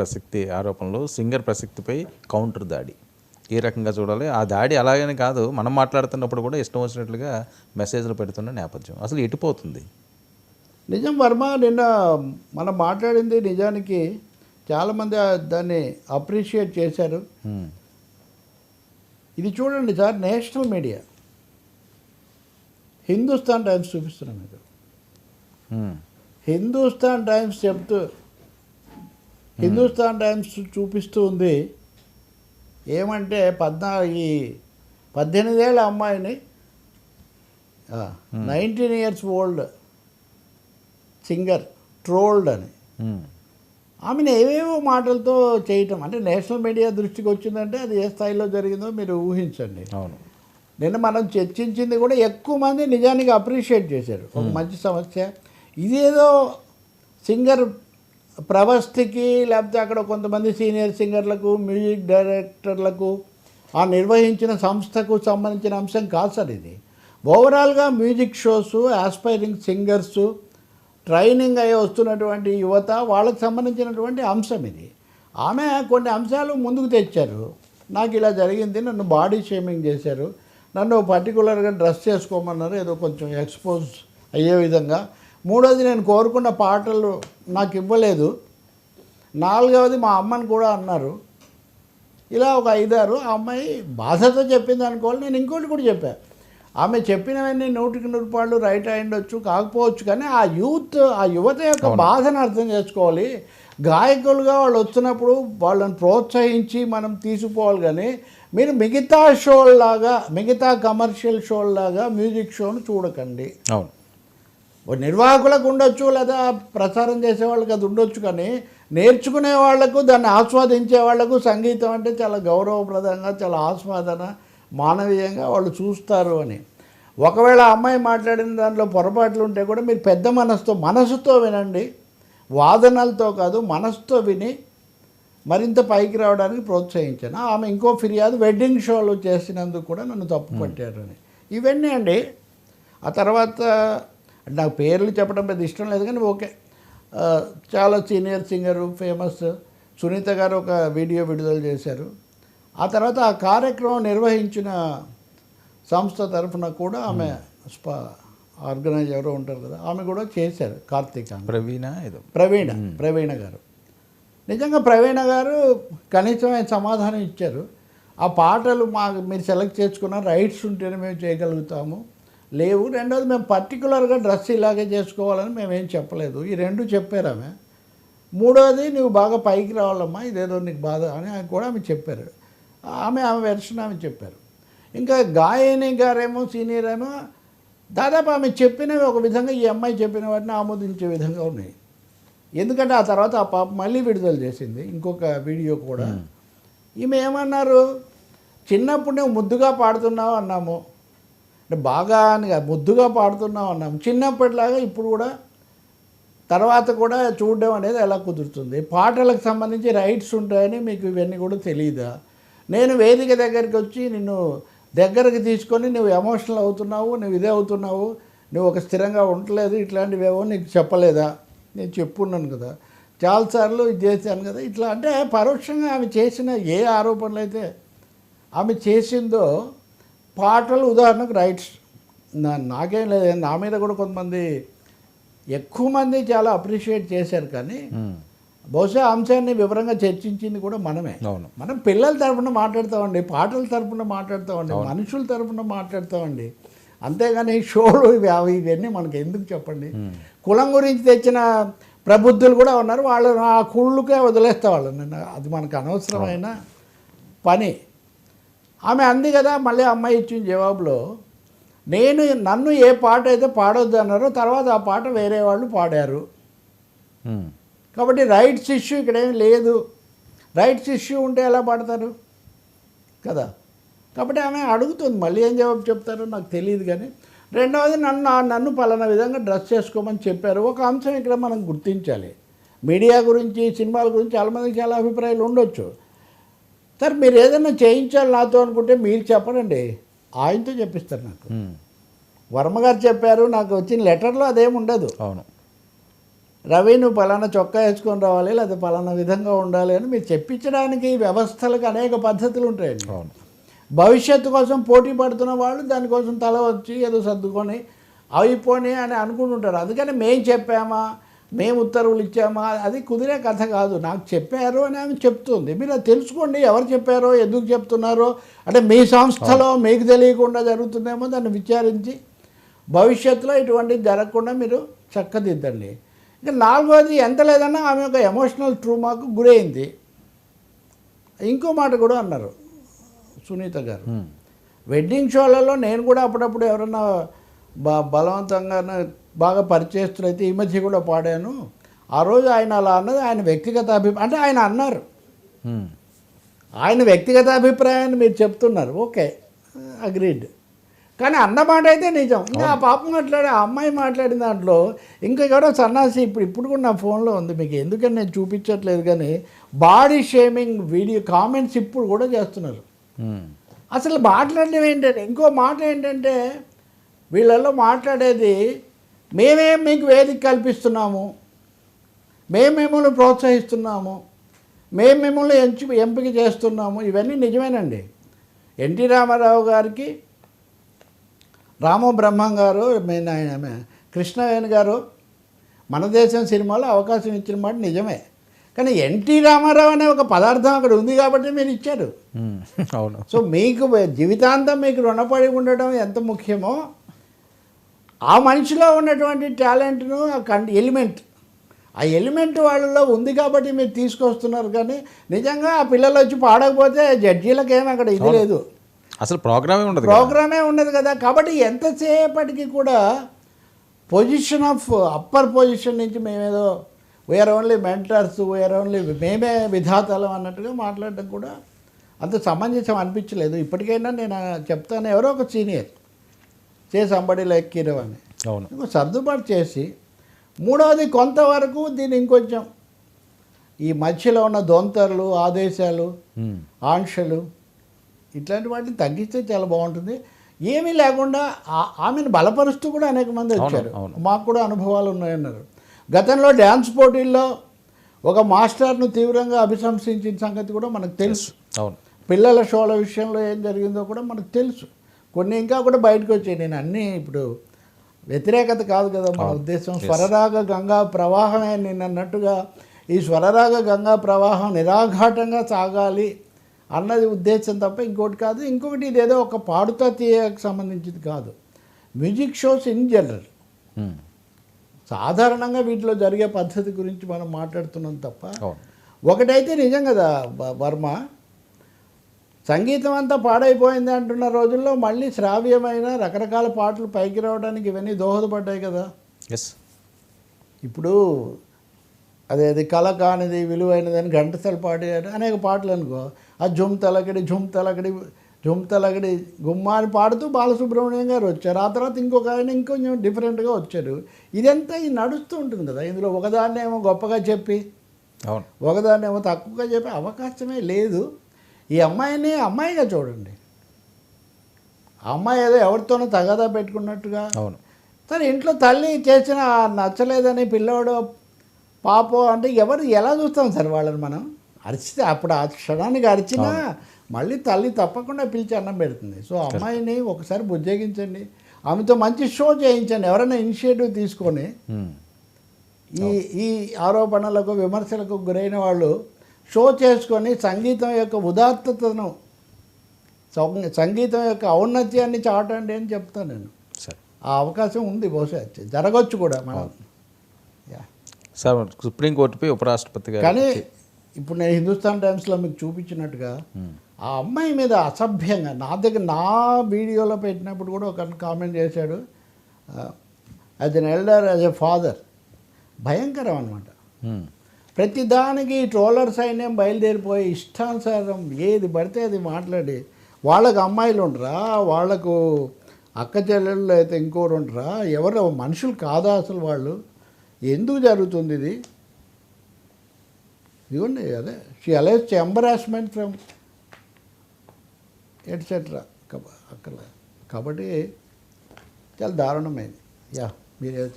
ప్రసక్తి ఆరోపణలు singer ప్రసక్తిపై counter దాడి. ఏ రకంగా చూడాలి? ఆ దాడి అలాగని కాదు మనం మాట్లాడుతున్నప్పుడు కూడా ఇష్టం వచ్చినట్లుగా మెసేజ్లు పెడుతున్న నేపథ్యం. అసలు ఎటుపోతుంది నిజం వర్మ నిన్న మనం మాట్లాడింది నిజానికి చాలామంది దాన్ని అప్రిషియేట్ చేశారు. ఇది చూడండి sir national media. Hindustan Times చూపిస్తున్నాం మీకు. హిందుస్థాన్ టైమ్స్ చెప్తూ హిందుస్థాన్ టైమ్స్ చూపిస్తూ ఉంది. ఏమంటే పద్నా ఈ పద్దెనిమిదేళ్ళ అమ్మాయిని nineteen years old singer trolled అని. ఆమెను ఏవేవో మాటలతో చేయటం అంటే నేషనల్ మీడియా దృష్టికి వచ్చిందంటే అది ఏ స్థాయిలో జరిగిందో మీరు ఊహించండి. అవును. నిన్న మనం చర్చించింది కూడా ఎక్కువ మంది నిజానికి అప్రిషియేట్ చేశారు. ఒక మంచి సమస్య. ఇదేదో సింగర్ ప్రవస్తికి లేకపోతే అక్కడ కొంతమంది సీనియర్ సింగర్లకు మ్యూజిక్ డైరెక్టర్లకు ఆ నిర్వహించిన సంస్థకు సంబంధించిన అంశం కాదు సార్ ఇది. ఓవరాల్గా music shows aspiring singers training అయ్యి వస్తున్నటువంటి యువత వాళ్ళకు సంబంధించినటువంటి అంశం ఇది. ఆమె కొన్ని అంశాలు ముందుకు తెచ్చారు. నాకు ఇలా జరిగింది నన్ను బాడీ షేమింగ్ చేశారు. నన్ను పర్టికులర్గా డ్రెస్ చేసుకోమన్నారు ఏదో కొంచెం ఎక్స్పోజ్ అయ్యే విధంగా. మూడోది నేను కోరుకున్న పాటలు నాకు ఇవ్వలేదు. నాలుగవది మా అమ్మని కూడా అన్నారు. ఇలా ఒక ఐదారు ఆ అమ్మాయి బాధతో చెప్పింది అనుకోవాలి. నేను ఇంకోటి కూడా చెప్పాను ఆమె చెప్పినవన్నీ నూటికి నూరు పాళ్ళు రైట్ అయ్యుండొచ్చు కాకపోవచ్చు కానీ ఆ యూత్ ఆ యువత యొక్క బాధను అర్థం చేసుకోవాలి. గాయకులుగా వాళ్ళు వచ్చినప్పుడు వాళ్ళని ప్రోత్సహించి మనం తీసుకోవాలి కానీ మీరు మిగతా షోల్లాగా మిగతా కమర్షియల్ షోల్లాగా మ్యూజిక్ షోను చూడకండి. అవును. నిర్వాహకులకు ఉండొచ్చు లేదా ప్రసారం చేసే వాళ్ళకి అది ఉండొచ్చు కానీ నేర్చుకునే వాళ్ళకు దాన్ని ఆస్వాదించే వాళ్ళకు సంగీతం అంటే చాలా గౌరవప్రదంగా చాలా ఆస్వాదన మానవీయంగా వాళ్ళు చూస్తారు అని. ఒకవేళ అమ్మాయి మాట్లాడిన దాంట్లో పొరపాట్లు ఉంటే కూడా మీరు పెద్ద మనసుతో మనసుతో వినండి. వాదనలతో కాదు మనసుతో విని మరింత పైకి రావడానికి ప్రోత్సహించాను ఆమె ఇంకో ఫిర్యాదు వెడ్డింగ్ షోలు చేసినందుకు కూడా నన్ను తప్పు పట్టారని ఇవన్నీ అండి. ఆ తర్వాత నాకు పేర్లు చెప్పడం పెద్ద ఇష్టం లేదు కానీ ఓకే. చాలా సీనియర్ సింగరు ఫేమస్. సునీత గారు ఒక వీడియో విడుదల చేశారు. ఆ తర్వాత ఆ కార్యక్రమం నిర్వహించిన సంస్థ తరఫున కూడా ఆమె స్పా ఆర్గనైజ్ ఎవరో ఉంటారు కదా ఆమె కూడా చేశారు కార్తీక్ ప్రవీణ ఏదో. ప్రవీణ ప్రవీణ గారు. నిజంగా ప్రవీణ గారు కనీసం ఆయన సమాధానం ఇచ్చారు. ఆ పాటలు మా మీరు సెలెక్ట్ చేసుకున్న రైట్స్ ఉంటేనే మేము చేయగలుగుతాము. లేవు. రెండోది మేము పర్టికులర్గా డ్రెస్ ఇలాగే చేసుకోవాలని మేము చెప్పలేదు. ఈ రెండు చెప్పారు ఆమె. మూడోది నువ్వు బాగా పైకి రావాలమ్మా ఇదేదో నీకు బాధ అని ఆయన కూడా ఆమె చెప్పారు. ఆమె ఆమె వెర్షన్ ఆమె చెప్పారు. ఇంకా గాయని గారేమో సీనియర్ ఏమో దాదాపు ఆమె చెప్పినవి ఒక విధంగా ఈ అమ్మాయి చెప్పిన వాటిని ఆమోదించే విధంగా ఉన్నాయి. ఎందుకంటే ఆ తర్వాత ఆ పాప మళ్ళీ విడుదల చేసింది. ఇంకొక వీడియో కూడా. ఈమె ఏమన్నారు? చిన్నప్పుడు నువ్వు ముద్దుగా పాడుతున్నావు అన్నాము. అంటే బాగా ముద్దుగా పాడుతున్నావు అన్నాం. చిన్నప్పటిలాగా ఇప్పుడు కూడా తర్వాత కూడా చూడడం అనేది ఎలా కుదురుతుంది? పాటలకు సంబంధించి రైట్స్ ఉంటాయని మీకు ఇవన్నీ కూడా తెలియదా నేను వేదిక దగ్గరికి వచ్చి నిన్ను దగ్గరకు తీసుకొని నువ్వు ఎమోషనల్ అవుతున్నావు నువ్వు ఇదే అవుతున్నావు నువ్వు ఒక స్థిరంగా ఉండలేదు ఇట్లాంటివేవో నీకు చెప్పలేదా? నేను చెప్పున్నాను కదా. చాలాసార్లు ఇది చేశాను కదా. ఇట్లా అంటే పరోక్షంగా ఆమె చేసిన ఏ ఆరోపణలు అయితే ఆమె చేసిందో పాటలు ఉదాహరణకు రైట్స్. నాకేం లేదు. నా మీద కూడా కొంతమంది ఎక్కువ మంది చాలా అప్రిషియేట్ చేశారు కానీ. బహుశా అంశాన్ని వివరంగా చర్చించింది కూడా మనమే. అవును. మనం పిల్లల తరపున మాట్లాడతామండి పాటల తరపున మాట్లాడతామండి మనుషుల తరపున మాట్లాడతామండి. అంతేగాని షోలు ఇవి అవి ఇవన్నీ మనకి ఎందుకు చెప్పండి? కులం గురించి తెచ్చిన ప్రబుద్ధులు కూడా ఉన్నారు. వాళ్ళు ఆ కుళ్ళుకే వదిలేస్తా వాళ్ళని. అది మనకు అనవసరమైన పని. ఆమె అంది కదా మళ్ళీ అమ్మాయి ఇచ్చిన జవాబులో నేను నన్ను ఏ పాట అయితే పాడొద్దు అన్నారో. తర్వాత ఆ పాట వేరే వాళ్ళు పాడారు. కాబట్టి రైట్స్ ఇష్యూ ఇక్కడ ఏం లేదు. రైట్స్ ఇష్యూ ఉంటే ఎలా పడతారు? కదా. కాబట్టి ఆమె అడుగుతుంది మళ్ళీ ఏం జవాబు చెప్తారో నాకు తెలియదు కానీ రెండవది నన్ను నన్ను పలానా విధంగా డ్రెస్ చేసుకోమని చెప్పారు. ఒక అంశం ఇక్కడ మనం గుర్తించాలి. మీడియా గురించి సినిమాల గురించి చాలామందికి చాలా అభిప్రాయాలు ఉండొచ్చు. సార్ మీరు ఏదైనా చేయించాలి నాతో అనుకుంటే మీరు చెప్పరండి ఆయనతో చెప్పిస్తారు నాకు. హ్మ్. వర్మ గారు చెప్పారు నాకు వచ్చిన లెటర్లో అదేం ఉండదు. అవును. రవి నువ్వు పలానా చొక్కా వేసుకొని రావాలి లేదా పలానా విధంగా ఉండాలి అని మీరు చెప్పించడానికి వ్యవస్థలకు అనేక పద్ధతులు ఉంటాయండి. అవును. భవిష్యత్తు కోసం పోటీ పడుతున్న వాళ్ళు దానికోసం తల వచ్చి ఏదో సర్దుకొని అయిపోని అని అనుకుంటుంటారు. అందుకని మేము చెప్పామా మేము ఉత్తర్వులు ఇచ్చామా అది కుదిరే కథ కాదు. నాకు చెప్పారు అని ఆమె చెప్తుంది. మీరు అది తెలుసుకోండి. ఎవరు చెప్పారో ఎందుకు చెప్తున్నారో. అంటే మీ సంస్థలో మీకు తెలియకుండా జరుగుతుందేమో దాన్ని విచారించి భవిష్యత్తులో ఇటువంటివి జరగకుండా మీరు చక్కదిద్దండి. ఇంకా నాలుగోది ఎంత లేదన్నా ఆమె ఒక ఎమోషనల్ ట్రూమాకు గురైంది. ఇంకో మాట కూడా అన్నారు సునీత గారు. వెడ్డింగ్ షోలలో నేను కూడా అప్పుడప్పుడు ఎవరన్నా బ బలవంతంగా బాగా పరిచయస్తులైతే ఈ మధ్య కూడా పాడాను. ఆ రోజు ఆయన అలా అన్నది ఆయన వ్యక్తిగత అభిప్రాయం అంటే ఆయన అన్నారు. ఆయన వ్యక్తిగత అభిప్రాయాన్ని మీరు చెప్తున్నారు. ఓకే. అగ్రీడ్. కానీ అన్న మాట అయితే నిజం. ఇంకా ఆ పాప మాట్లాడే ఆ అమ్మాయి మాట్లాడిన దాంట్లో ఇంకా ఎవరో సన్నాసి ఇప్పుడు ఇప్పుడు కూడా నా ఫోన్లో ఉంది. మీకు ఎందుకని నేను చూపించట్లేదు కానీ బాడీ షేమింగ్ వీడియో కామెంట్స్ ఇప్పుడు కూడా చేస్తున్నారు. అసలు మాట్లాడడం ఏంటంటే ఇంకో మాట ఏంటంటే వీళ్ళల్లో మాట్లాడేది మేమే మీకు వేదిక కల్పిస్తున్నాము. మేము మిమ్మల్ని ప్రోత్సహిస్తున్నాము. మేము మిమ్మల్ని ఎంచు ఎంపిక చేస్తున్నాము. ఇవన్నీ నిజమేనండి. ఎన్టీ రామారావు గారికి రామో బ్రహ్మం గారు కృష్ణవేణి గారు మన దేశం సినిమాలో అవకాశం ఇచ్చిన మాట నిజమే. కానీ ఎన్టీ రామారావు అనే ఒక పదార్థం అక్కడ ఉంది కాబట్టి మీరు ఇచ్చారు. అవును. సో మీకు జీవితాంతం మీకు రుణపడి ఉండడం ఎంత ముఖ్యమో ఆ మనిషిలో ఉన్నటువంటి టాలెంట్ను ఎలిమెంట్. ఆ ఎలిమెంట్ వాళ్ళలో ఉంది కాబట్టి మీరు తీసుకొస్తున్నారు కానీ నిజంగా ఆ పిల్లలు వచ్చి పాడకపోతే జడ్జీలకేం అక్కడ ఇది లేదు. అసలు ప్రోగ్రామే ఉండదు. ప్రోగ్రామే ఉండదు కదా. కాబట్టి ఎంతసేపటికి కూడా పొజిషన్ ఆఫ్ అప్పర్ పొజిషన్ నుంచి మేమేదో we're only mentors we're only మేమే విధాతలం అన్నట్టుగా మాట్లాడడం కూడా అంత సమంజసం అనిపించలేదు. ఇప్పటికైనా నేను చెప్తాను ఎవరో ఒక సీనియర్ చేసి అంబడి లైక్ అని అవును సర్దుబాటు చేసి మూడవది కొంతవరకు దీన్ని ఇంకొంచెం ఈ మధ్యలో ఉన్న దొంతర్లు ఆదేశాలు. ఆంక్షలు ఇట్లాంటి వాటిని తగ్గిస్తే చాలా బాగుంటుంది. ఏమీ లేకుండా ఆ- ఆమెను బలపరుస్తూ కూడా అనేక మంది వచ్చారు. మాకు కూడా అనుభవాలు ఉన్నాయన్నారు. గతంలో డ్యాన్స్ పోటీల్లో ఒక మాస్టర్ను తీవ్రంగా అభిశంసించిన సంగతి కూడా మనకు తెలుసు. అవును. పిల్లల షోల విషయంలో ఏం జరిగిందో కూడా మనకు తెలుసు. కొన్ని ఇంకా కూడా బయటకు వచ్చాయి. నేను అన్నీ ఇప్పుడు వ్యతిరేకత కాదు కదా మన ఉద్దేశం. స్వరరాగ గంగా ప్రవాహమే నేను అన్నట్టుగా ఈ స్వరరాగ గంగా ప్రవాహం నిరాఘాటంగా సాగాలి అన్నది ఉద్దేశం తప్ప ఇంకోటి కాదు. ఇంకొకటి ఇదేదో ఒక పాడుతా తీయకు సంబంధించింది కాదు. Music shows in general. ఉమ్. సాధారణంగా వీటిలో జరిగే పద్ధతి గురించి మనం మాట్లాడుతున్నాం తప్ప ఒకటైతే నిజం కదా వర్మ. సంగీతం అంతా పాడైపోయింది అంటున్న రోజుల్లో మళ్ళీ శ్రావ్యమైన రకరకాల పాటలు పైకి రావడానికి ఇవన్నీ దోహదపడ్డాయి కదా. ఎస్ ఇప్పుడు అదే అది కళ కానిది విలువైనది అని ఘంటసాల పాడారు అనేక పాటలు అనుకో ఆ జుమ్ తలకడి జుమ్ తలకడి జుమ్ తలకడి గుమ్మ అని పాడుతూ బాలసుబ్రహ్మణ్యం గారు వచ్చారు. ఆ తర్వాత ఇంకొక ఆయన ఇంకొంచెం డిఫరెంట్గా వచ్చారు. ఇదంతా ఇది నడుస్తూ ఉంటుంది కదా. ఇందులో ఒకదాన్ని ఏమో గొప్పగా చెప్పి అవును. ఒకదాన్ని ఏమో తక్కువగా చెప్పే అవకాశమే లేదు. ఈ అమ్మాయిని అమ్మాయిగా చూడండి. అమ్మాయి ఏదో ఎవరితోనో తగాదా పెట్టుకున్నట్టుగా. అవును. తన ఇంట్లో తల్లి చేసిన నచ్చలేదని పిల్లోడు పాపో అంటే ఎవరు ఎలా చూస్తాం సార్ వాళ్ళని మనం? అరిచితే అప్పుడు ఆ క్షణానికి అరిచినా మళ్ళీ తల్లి తప్పకుండా పిలిచి అన్నం పెడుతుంది. సో అమ్మాయిని ఒకసారి బుజ్జగించండి. ఆమెతో మంచి షో చేయించండి. ఎవరైనా ఇనిషియేటివ్ తీసుకొని. ఈ ఈ ఆరోపణలకు విమర్శలకు గురైన వాళ్ళు షో చేసుకొని సంగీతం యొక్క ఉదాత్తతను సం- సంగీతం యొక్క ఔన్నత్యాన్ని చాటండి అని చెప్తాను నేను. సరే. ఆ అవకాశం ఉంది బహుశా జరగచ్చు కూడా మనం. యా. సార్ సుప్రీంకోర్టుపై ఉపరాష్ట్రపతి గారు కానీ ఇప్పుడు నేను హిందుస్థాన్ టైమ్స్లో మీకు చూపించినట్టుగా. ఆ అమ్మాయి మీద అసభ్యంగా నా దగ్గర నా వీడియోలో పెట్టినప్పుడు కూడా ఒక కామెంట్ చేశాడు. As an elder as a father. భయంకరం అనమాట ప్రతిదానికి ప్రతి దానికి ట్రోలర్ సైన్యం బయలుదేరిపోయి ఇష్టానుసారం ఏది పడితే అది మాట్లాడి వాళ్ళకు అమ్మాయిలు ఉండరా? వాళ్ళకు అక్క చెల్లెళ్ళు అయితే ఇంకోరు ఉండరా? ఎవరు? మనుషులు కాదా అసలు వాళ్ళు? ఎందుకు జరుగుతుంది ఇది? ఇదిగోండి అదే. She alleges embarrassment from etcetera అక్కడ. కాబట్టి చాలా దారుణమైంది. యా మీరే